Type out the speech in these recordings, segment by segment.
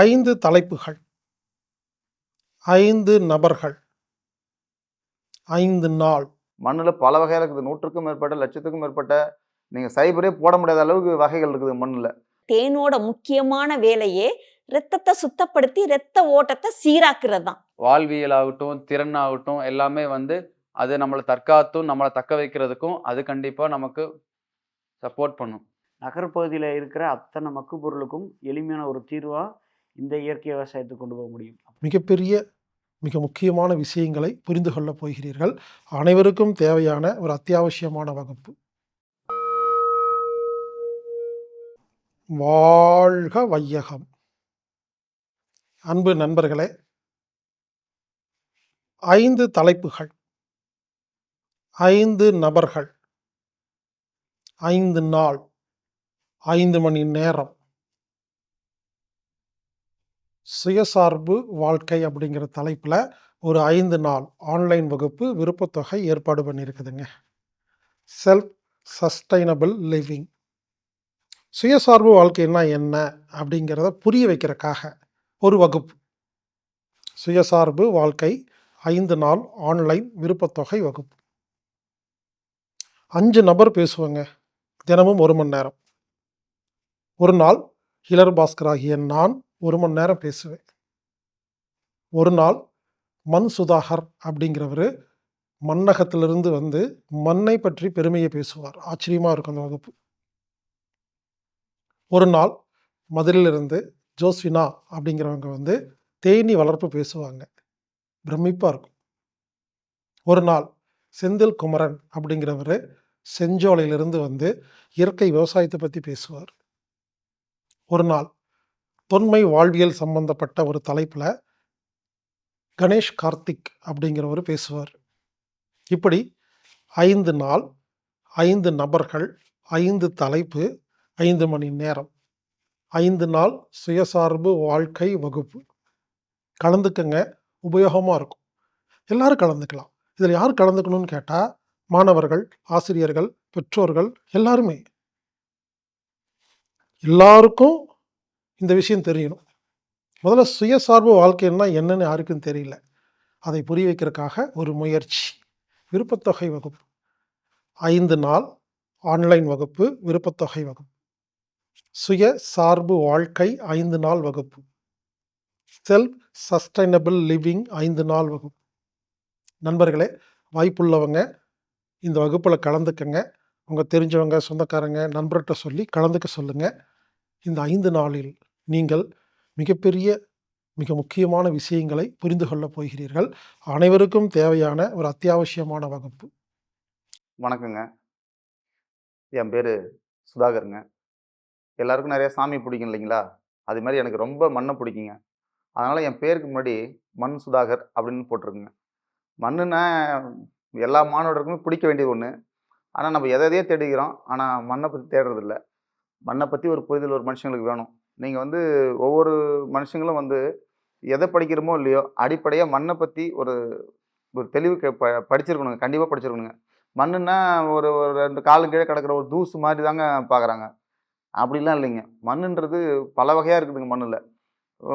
ஐந்து தலைப்புகள். ஐந்து நபர்கள். ஐந்து நாள். மண்ணில் பல வகையில் இருக்குது. நூற்றுக்கும் மேற்பட்ட லட்சத்துக்கும் மேற்பட்ட. நீங்கள் சைபரே போட முடியாத அளவுக்கு வகைகள் இருக்குது மண்ணில். தேனோட முக்கியமான வேலையே ரத்தத்தை சுத்தப்படுத்தி ரத்த ஓட்டத்தை சீராக்குறது தான் வாழ்வியல் ஆகட்டும் திறன் ஆகட்டும் எல்லாமே வந்து அது நம்மளை தற்காத்தும் நம்மளை தக்க வைக்கிறதுக்கும் அது கண்டிப்பாக நமக்கு சப்போர்ட் பண்ணும். நகர்ப்பகுதியில் இருக்கிற அத்தனை மக்கு பொருளுக்கும் எளிமையான ஒரு தீர்வாக இந்த இயற்கை விவசாயத்தை கொண்டு போக முடியும். மிகப்பெரிய மிக முக்கியமான விஷயங்களை புரிந்து கொள்ளப் போகிறீர்கள். அனைவருக்கும் தேவையான ஒரு அத்தியாவசியமான வகுப்பு. வாழ்க வையகம். அன்பு நண்பர்களே ஐந்து தலைப்புகள் ஐந்து நபர்கள் ஐந்து நாள் ஐந்து மணி நேரம். சுயசார்பு வாழ்க்கை அப்படிங்கிற தலைப்பில் ஒரு ஐந்து நாள் ஆன்லைன் வகுப்பு விருப்பத்தொகை ஏற்பாடு பண்ணியிருக்குதுங்க. செல்ஃப் சஸ்டைனபிள் லிவிங் சுயசார்பு வாழ்க்கைன்னா என்ன அப்படிங்கிறத புரிய வைக்கிறக்காக ஒரு வகுப்பு. சுயசார்பு வாழ்க்கை ஐந்து நாள் ஆன்லைன் விருப்பத்தொகை வகுப்பு. அஞ்சு நபர் பேசுவாங்க. தினமும் ஒரு மணி நேரம். ஒரு நாள் ஹிலர் பாஸ்கர் ஆகிய நான் ஒரு மணி நேரம் பேசுவேன். ஒரு நாள் மண் சுதாகர் அப்படிங்கிறவர் மண்ணகத்திலிருந்து வந்து மண்ணை பற்றி பெருமையை பேசுவார். ஆச்சரியமாக இருக்கும் அந்த வகுப்பு. ஒரு நாள் மதுரையிலிருந்து ஜோஸ்வினா அப்படிங்கிறவங்க வந்து தேனி வளர்ப்பு பேசுவாங்க. பிரமிப்பாக இருக்கும். ஒரு நாள் செந்தில் குமரன் அப்படிங்கிறவர் செஞ்சோலையிலிருந்து வந்து இயற்கை விவசாயத்தை பற்றி பேசுவார். ஒரு நாள் தொன்மை வாழ்வியல் சம்பந்தப்பட்ட ஒரு தலைப்பில் கணேஷ் கார்த்திக் அப்படிங்கிறவர் பேசுவார். இப்படி ஐந்து நாள் ஐந்து நபர்கள் ஐந்து தலைப்பு ஐந்து மணி நேரம் ஐந்து நாள் சுயசார்பு வாழ்க்கை வகுப்பு. கலந்துக்கங்க உபயோகமாக இருக்கும். எல்லாரும் கலந்துக்கலாம். இதில் யார் கலந்துக்கணும்னு கேட்டால் மாணவர்கள் ஆசிரியர்கள் பெற்றோர்கள் எல்லாருமே. எல்லாருக்கும் இந்த விஷயம் தெரியணும் முதல்ல சுயசார்பு வாழ்க்கைன்னா என்னன்னு யாருக்கும் தெரியல. அதை புரிய வைக்கிறதுக்காக ஒரு முயற்சி. விருப்பத்தொகை வகுப்பு. ஐந்து நாள் ஆன்லைன் வகுப்பு விருப்பத்தொகை வகுப்பு. சுய சார்பு வாழ்க்கை ஐந்து நாள் வகுப்பு. செல்ஃப் சஸ்டைனபிள் லிவிங் ஐந்து நாள் வகுப்பு. நண்பர்களே வாய்ப்புள்ளவங்க இந்த வகுப்பில் கலந்துக்கங்க. உங்கள் தெரிஞ்சவங்க சொந்தக்காரங்க நண்பர்கிட்ட சொல்லி கலந்துக்க சொல்லுங்கள் இந்த ஐந்து நாளில் நீங்கள் மிகப்பெரிய மிக முக்கியமான விஷயங்களை புரிந்து கொள்ளப் போகிறீர்கள். அனைவருக்கும் தேவையான ஒரு அத்தியாவசியமான வகுப்பு. வணக்கங்க. என் பேர் சுதாகருங்க. எல்லாருக்கும் நிறைய சாமி பிடிக்கும் இல்லைங்களா? அது மாதிரி எனக்கு ரொம்ப மண்ணை பிடிக்குங்க. அதனால் என் பேருக்கு முன்னாடி மண் சுதாகர் அப்படின்னு போட்டிருக்குங்க. மண்ணுன்னா எல்லா மாணவர்களுக்குமே பிடிக்க வேண்டியது ஒன்று ஆனால் நம்ம எதை எதையே தேடுகிறோம். ஆனால் மண்ணை பற்றி தேடுறதில்ல. மண்ணை பற்றி ஒரு புரிதல் ஒரு மனுஷங்களுக்கு வேணும். நீங்கள் வந்து ஒவ்வொரு மனுஷங்களும் வந்து எதை படிக்கிறோமோ இல்லையோ அடிப்படையாக மண்ணை பற்றி ஒரு ஒரு தெளிவு கே- ப படிச்சிருக்கணுங்க. கண்டிப்பாக படிச்சிருக்கணுங்க. மண்ணுன்னா ஒரு ஒரு ரெண்டு காலு கீழே கிடக்கிற ஒரு தூசு மாதிரி தாங்க பார்க்குறாங்க அப்படிலாம் இல்லைங்க. மண்ணுன்றது பல வகையாக இருக்குதுங்க மண்ணில்.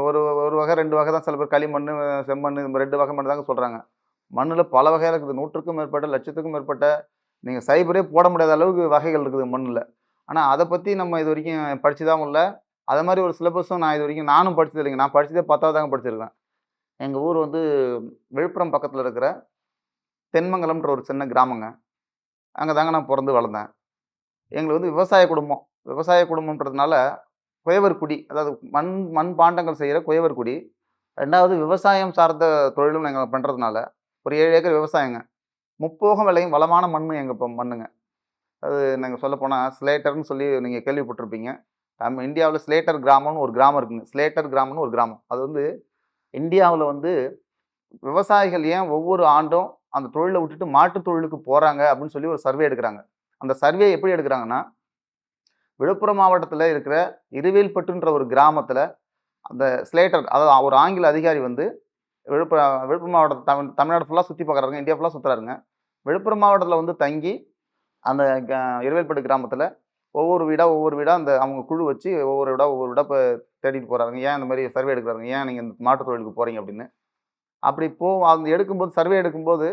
ஒரு ஒரு வகை ரெண்டு வகை தான். சில பேர் களிமண் செம்மண் இந்த ரெண்டு வகை மட்டும் தாங்க சொல்கிறாங்க மண்ணில் பல வகையாக இருக்குது. நூற்றுக்கும் மேற்பட்ட லட்சத்துக்கும் மேற்பட்ட நீங்கள் சைபரே போட முடியாத அளவுக்கு வகைகள் இருக்குது மண்ணில். ஆனால் அதை பற்றி நம்ம இது வரைக்கும் படிச்சுதான் இல்லை. அதை மாதிரி ஒரு சிலபஸும் நான் இது வரைக்கும் நானும் படித்தது இல்லைங்க. நான் படித்ததே பத்தாவதாங்க படிச்சிருக்கேன். எங்கள் ஊர் வந்து விழுப்புரம் பக்கத்தில் இருக்கிற தென்மங்கலம்ன்ற ஒரு சின்ன கிராமங்க. அங்கே தாங்க நான் பிறந்து வளர்ந்தேன். எங்களுக்கு வந்து விவசாய குடும்பம். விவசாய குடும்பம்ன்றதுனால குயவர் குடி அதாவது மண் மண் பாண்டங்கள் செய்கிற குயவர் குடி ரெண்டாவது விவசாயம் சார்ந்த தொழிலும் நாங்கள் பண்ணுறதுனால ஒரு ஏழு ஏக்கர் விவசாயங்க. முப்போகம் விளையும் வளமான மண் எங்கள் இப்போ மண்ணுங்க. அது நாங்கள் சொல்லப்போனால் ஸ்லேட்டர்னு சொல்லி நீங்கள் கேள்விப்பட்டிருப்பீங்க. நம்ம இந்தியாவில் ஸ்லேட்டர் கிராமம்னு ஒரு கிராமம் இருக்குங்க. ஸ்லேட்டர் கிராமம்னு ஒரு கிராமம். அது வந்து இந்தியாவில் வந்து விவசாயிகள் ஏன் ஒவ்வொரு ஆண்டும் அந்த தொழிலை விட்டுட்டு மாட்டுத் தொழிலுக்கு போகிறாங்க அப்படின்னு சொல்லி ஒரு சர்வே எடுக்கிறாங்க. அந்த சர்வே எப்படி எடுக்கிறாங்கன்னா விழுப்புரம் மாவட்டத்தில் இருக்கிற இருவேல்பட்டுன்ற ஒரு கிராமத்தில் அந்த ஸ்லேட்டர் அதாவது ஒரு ஆங்கில அதிகாரி வந்து விழுப்புரம் விழுப்புரம் மாவட்டத்தை தமிழ் தமிழ்நாடு ஃபுல்லாக சுற்றி பார்க்குறாருங்க இந்தியா ஃபுல்லாக சுற்றுறாருங்க விழுப்புரம் மாவட்டத்தில் வந்து தங்கி அந்த க- இருவேல்பட்டு கிராமத்தில் ஒவ்வொரு வீடாக ஒவ்வொரு வீடாக அந்த அவங்க குழு வச்சு ஒவ்வொரு வீடாக ஒவ்வொரு வீடாக இப்போ தேடிட்டு போகிறாங்க ஏன் இந்த மாதிரி சர்வே எடுக்கிறாங்க ஏன் நீங்கள் இந்த மாட்டுத் தொழிலுக்கு போகிறீங்க அப்படின்னு? அப்படி போ அந்த எடுக்கும்போது சர்வே எடுக்கும்போது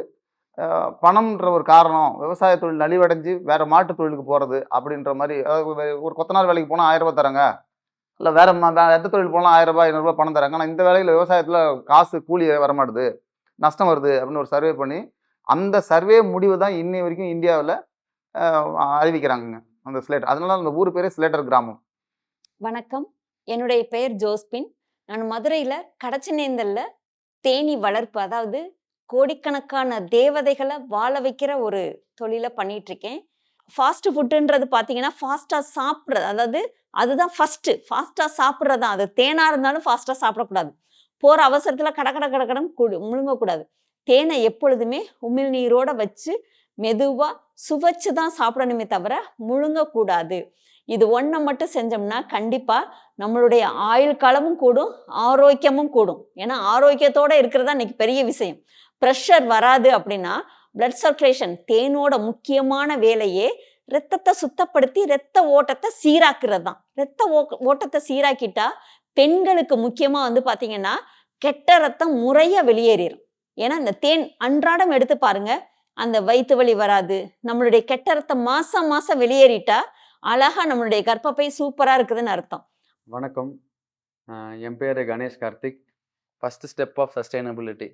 பணம்ன்ற ஒரு காரணம் விவசாய தொழில் நலிவடைஞ்சு வேறு மாட்டுத் தொழிலுக்கு போகிறது அப்படின்ற மாதிரி அதாவது ஒரு- கொத்தனார் வேலைக்கு போனால் ஆயிரம் ரூபாய் தராங்க. இல்லை வேறு ம- எந்த தொழில் போனால் ஆயிரம் ரூபாய் ஐநூறுரூபா பணம் தராங்க. ஆனால் இந்த வேலையில் விவசாயத்தில் காசு கூலி வரமாட்டுது நஷ்டம் வருது அப்படின்னு ஒரு சர்வே பண்ணி அந்த சர்வே முடிவு தான் இன்னை வரைக்கும் இந்தியாவில் அறிவிக்கிறாங்கங்க. அந்த ஸ்லேட் அதனால அந்த ஊர் பேரே ஸ்லேட்டர் கிராமம். வணக்கம். என்னுடைய பெயர் ஜோஸ்பின். நான் மதுரையில் கடச்சநேந்தல்ல தேனீ வளர்ப்பு அதாவது கோடிக்கணக்கான தேவதைகளை வாழ வைக்கிற ஒரு தொழிலை பண்ணிட்டு இருக்கேன் ஃபாஸ்ட் ஃபுட்டுன்றது பார்த்தீங்கன்னா ஃபாஸ்ட்டாக சாப்பிட்றது அதாவது அதுதான் ஃபஸ்ட்டு ஃபாஸ்ட்டாக சாப்பிட்றது. தான் அது தேனாக இருந்தாலும் ஃபாஸ்ட்டாக சாப்பிடக்கூடாது. போகிற அவசரத்தில் கட கட கட கடன் முழுங்கக்கூடாது. தேனை எப்பொழுதுமே உமிழ்நீரோட வச்சு மெதுவாக சுவைச்சு தான் சாப்பிடணுமே தவிர முழுங்கக்கூடாது. இது ஒன்றை மட்டும் செஞ்சோம்னா கண்டிப்பாக நம்மளுடைய ஆயுள் காலமும் கூடும் ஆரோக்கியமும் கூடும். ஏன்னா ஆரோக்கியத்தோட இருக்கிறதா இன்னைக்கு பெரிய விஷயம். ப்ரெஷர் வராது அப்படின்னா பிளட் சர்க்குலேஷன் தேனோட முக்கியமான வேலையே ரத்தத்தை சுத்தப்படுத்தி ரத்த ஓட்டத்தை சீராக்குறது தான் ரத்த ஓ- ஓட்டத்தை சீராக்கிட்டா பெண்களுக்கு முக்கியமாக வந்து பார்த்தீங்கன்னா கெட்ட ரத்தம் முறையாக வெளியேறிடும் ஏன்னா இந்த தேன் அன்றாடம் எடுத்து பாருங்கள் அந்த வயிற்று வலி வராது. நம்மளுடைய கெட்ட ரத்தம் மாசம் மாசம் வெளியேறிட்டா அழகா நம்மளுடைய கர்ப்பப்பை சூப்பரா இருக்குதுன்னு அர்த்தம். வணக்கம். என் பேர் Ganesh Karthik. First step of sustainability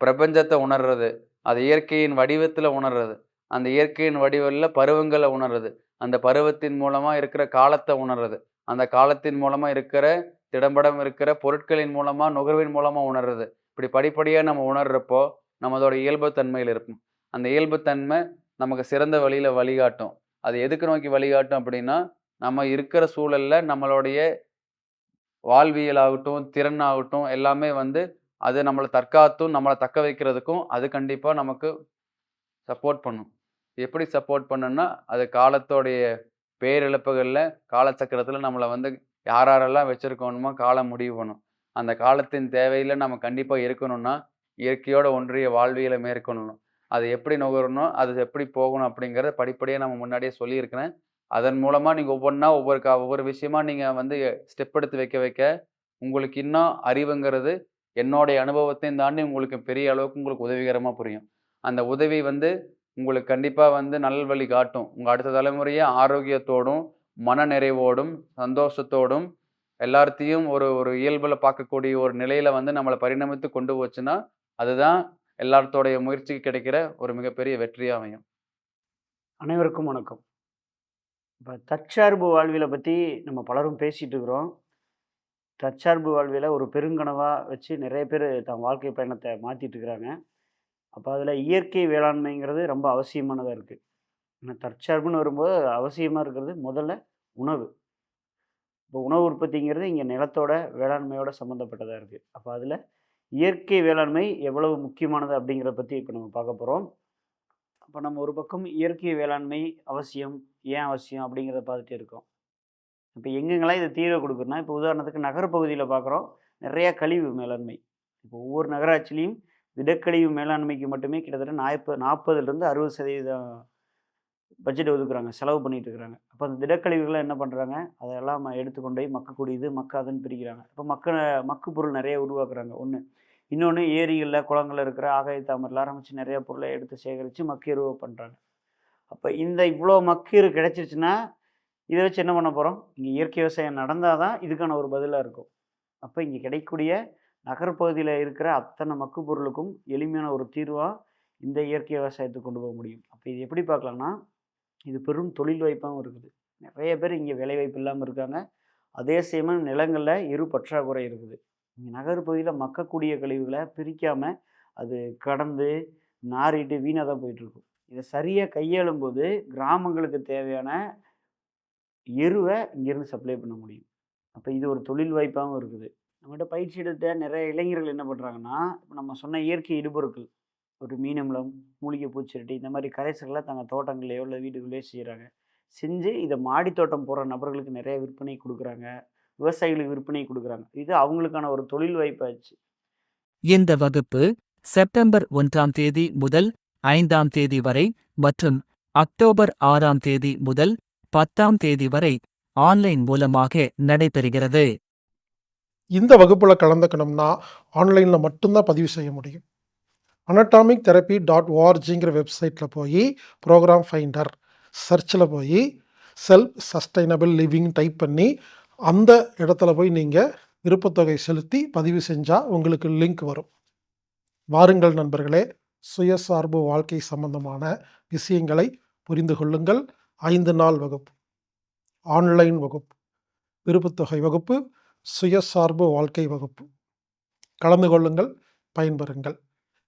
பிரபஞ்சத்தை உணர்றது அது இயற்கையின் வடிவத்தில் உணர்றது. அந்த இயற்கையின் வடிவில் பருவங்களை உணர்றது. அந்த பருவத்தின் மூலமாக இருக்கிற காலத்தை உணர்றது. அந்த காலத்தின் மூலமாக இருக்கிற திடம்படம் இருக்கிற பொருட்களின் மூலமாக நுகர்வின் மூலமாக உணர்றது. இப்படி படிப்படியாக நம்ம உணர்றப்போ நம்மளோட இயல்புத்தன்மையில் இருக்கும். அந்த இயல்புத்தன்மை நமக்கு சிறந்த வழியில் வழிகாட்டும். அது எதுக்கு நோக்கி வழிகாட்டும் அப்படின்னா நம்ம இருக்கிற சூழலில் நம்மளுடைய வாழ்வியல் ஆகட்டும் திறன் ஆகட்டும் எல்லாமே வந்து அது நம்மளை தற்காத்தும் நம்மளை தக்க வைக்கிறதுக்கும் அது கண்டிப்பாக நமக்கு சப்போர்ட் பண்ணும். எப்படி சப்போர்ட் பண்ணுன்னா அது காலத்தோடைய பேரிழப்புகளில் காலச்சக்கரத்தில் நம்மளை வந்து யாரெல்லாம் வச்சுருக்கணுமோ காலம் முடிவு பண்ணும். அந்த காலத்தின் தேவையில் நம்ம கண்டிப்பாக இருக்கணும்னா இயற்கையோட ஒன்றிய வாழ்வியலை மேற்கொள்ளணும். அது எப்படி நுகரணும் அது எப்படி போகணும் அப்படிங்கிறத படிப்படியாக நம்ம முன்னாடியே சொல்லியிருக்கிறேன். அதன் மூலமாக நீங்கள் ஒவ்வொன்றா ஒவ்வொரு கா ஒவ்வொரு விஷயமா நீங்கள் வந்து ஸ்டெப் எடுத்து வைக்க வைக்க உங்களுக்கு இன்னும் அறிவுங்கிறது என்னுடைய அனுபவத்தையும் தாண்டி உங்களுக்கு பெரிய அளவுக்கு உங்களுக்கு உதவிகரமாக புரியும். அந்த உதவி வந்து உங்களுக்கு கண்டிப்பாக வந்து நல்வழி காட்டும். உங்கள் அடுத்த தலைமுறையை ஆரோக்கியத்தோடும் மன நிறைவோடும் சந்தோஷத்தோடும் எல்லாத்தையும் ஒரு ஒரு இயல்பில் பார்க்கக்கூடிய ஒரு நிலையில் வந்து நம்மளை பரிணமித்து கொண்டு போச்சுன்னா அதுதான் எல்லாத்தோடைய முயற்சிக்கு கிடைக்கிற ஒரு மிகப்பெரிய வெற்றியாக அமையும். அனைவருக்கும் வணக்கம். இப்போ தற்சார்பு வாழ்வியலை பற்றி நம்ம பலரும் பேசிகிட்டு இருக்கிறோம். தற்சார்பு வாழ்வியலை ஒரு பெருங்கனவாக வச்சு நிறைய பேர் தன் வாழ்க்கை பயணத்தை மாற்றிட்டு இருக்கிறாங்க. அப்போ அதில் இயற்கை வேளாண்மைங்கிறது ரொம்ப அவசியமானதாக இருக்குது ஏன்னா தற்சார்புன்னு வரும்போது அவசியமாக இருக்கிறது முதல்ல உணவு. இப்போ உணவு உற்பத்திங்கிறது இங்கே நிலத்தோட வேளாண்மையோட சம்மந்தப்பட்டதாக இருக்குது அப்போ அதில் இயற்கை வேளாண்மை எவ்வளவு முக்கியமானது அப்படிங்கிறத பற்றி இப்போ நம்ம பார்க்க போகிறோம் அப்போ நம்ம ஒரு பக்கம் இயற்கை வேளாண்மை அவசியம் ஏன் அவசியம் அப்படிங்கிறத பார்த்துட்டே இருக்கோம். இப்போ எங்கெங்கெல்லாம் இதை தீர்வு கொடுக்குறோன்னா இப்போ உதாரணத்துக்கு நகரப்பகுதியில் பார்க்குறோம். நிறைய கழிவு மேலாண்மை. இப்போ ஒவ்வொரு நகராட்சிலையும் திடக்கழிவு மேலாண்மைக்கு மட்டுமே கிட்டத்தட்ட நாற்பது நாற்பதுலேருந்து அறுபது சதவீதம் பட்ஜெட் ஒதுக்குறாங்க செலவு பண்ணிட்டு இருக்கிறாங்க. அப்போ அந்த திடக்கழிவுகளை என்ன பண்ணுறாங்க அதெல்லாம் ம- எடுத்துக்கொண்டு போய் மக்கக்கூடியது மக்காதுன்னு பிரிக்கிறாங்க. இப்போ மக்க மக்கு பொருள் நிறைய உருவாக்குறாங்க. ஒன்று இன்னொன்று ஏரிகளில் குளங்களில் இருக்கிற ஆகாய தாமரில் ஆரம்பித்து நிறைய பொருளை எடுத்து சேகரித்து மக்கீருவை பண்ணுறாங்க அப்போ இந்த இவ்வளோ மக்கீரு கிடைச்சிருச்சுன்னா இதை வச்சு என்ன பண்ண போகிறோம் இங்கே இயற்கை விவசாயம் நடந்தால் தான் இதுக்கான ஒரு பதிலாக இருக்கும். அப்போ இங்கே கிடைக்கக்கூடிய நகர்ப்பகுதியில் இருக்கிற அத்தனை மக்கு பொருளுக்கும் எளிமையான ஒரு தீர்வாக இந்த இயற்கை விவசாயத்தை கொண்டு போக முடியும். அப்போ இது எப்படி பார்க்கலாம்னா இது பெரும் தொழில் வாய்ப்பாகவும் இருக்குது. நிறைய பேர் இங்கே வேலை வாய்ப்பு இல்லாமல் இருக்காங்க. அதே சமயம் நிலங்களில் இரு பற்றாக்குறை இருக்குது. இங்கே நகர்ப்பகுதியில் மக்கக்கூடிய கழிவுகளை பிரிக்காமல் அது கடந்து நாறிட்டு வீணாக தான் போயிட்டுருக்கும் இதை சரியாக கையாளும் போது கிராமங்களுக்கு தேவையான எருவை இங்கேருந்து சப்ளை பண்ண முடியும். அப்போ இது ஒரு தொழில் வாய்ப்பாகவும் இருக்குது. நம்மகிட்ட பயிற்சி எடுத்த நிறைய இளைஞர்கள் என்ன பண்ணுறாங்கன்னா இப்போ நம்ம சொன்ன இயற்கை இடுபொருட்கள். ஒரு மீனம்லம் மூலிகை பூச்செடி இந்த மாதிரி கரைசல்களை தங்கள் தோட்டங்கள்லையோ இல்லை வீடுகளே செய்கிறாங்க செஞ்சு இதை மாடி தோட்டம் போடுற நபர்களுக்கு நிறைய விற்பனை கொடுக்குறாங்க. விவசாயிகளுக்கு விற்பனை கொடுக்குறாங்க. இது அவங்களுக்கான ஒரு தொழில் வாய்ப்பாச்சு. இந்த வகுப்பு செப்டம்பர் ஒன்றாம் தேதி முதல் ஐந்தாம் தேதி வரை மற்றும் அக்டோபர் ஆறாம் தேதி முதல் பத்தாம் தேதி வரை ஆன்லைன் மூலமாக நடைபெறுகிறது. இந்த வகுப்புல கலந்துக்கணும்னா ஆன்லைனில் மட்டும்தான் பதிவு செய்ய முடியும். அனட்டாமிக் தெரப்பி டாட் ஓஆர்ஜிங்கிற வெப்சைட்டில் போய் ப்ரோக்ராம் ஃபைண்டர் சர்ச்சில் போய் செல்ஃப் சஸ்டைனபிள் லிவிங் டைப் பண்ணி அந்த இடத்துல போய் நீங்கள் விருப்பத்தொகை செலுத்தி பதிவு செஞ்சால் உங்களுக்கு லிங்க் வரும். வாருங்கள் நண்பர்களே சுயசார்பு வாழ்க்கை சம்பந்தமான விஷயங்களை புரிந்து கொள்ளுங்கள். ஐந்து நாள் வகுப்பு ஆன்லைன் வகுப்பு விருப்பத்தொகை வகுப்பு சுயசார்பு வாழ்க்கை வகுப்பு. கலந்து கொள்ளுங்கள் பயன்பெறுங்கள்.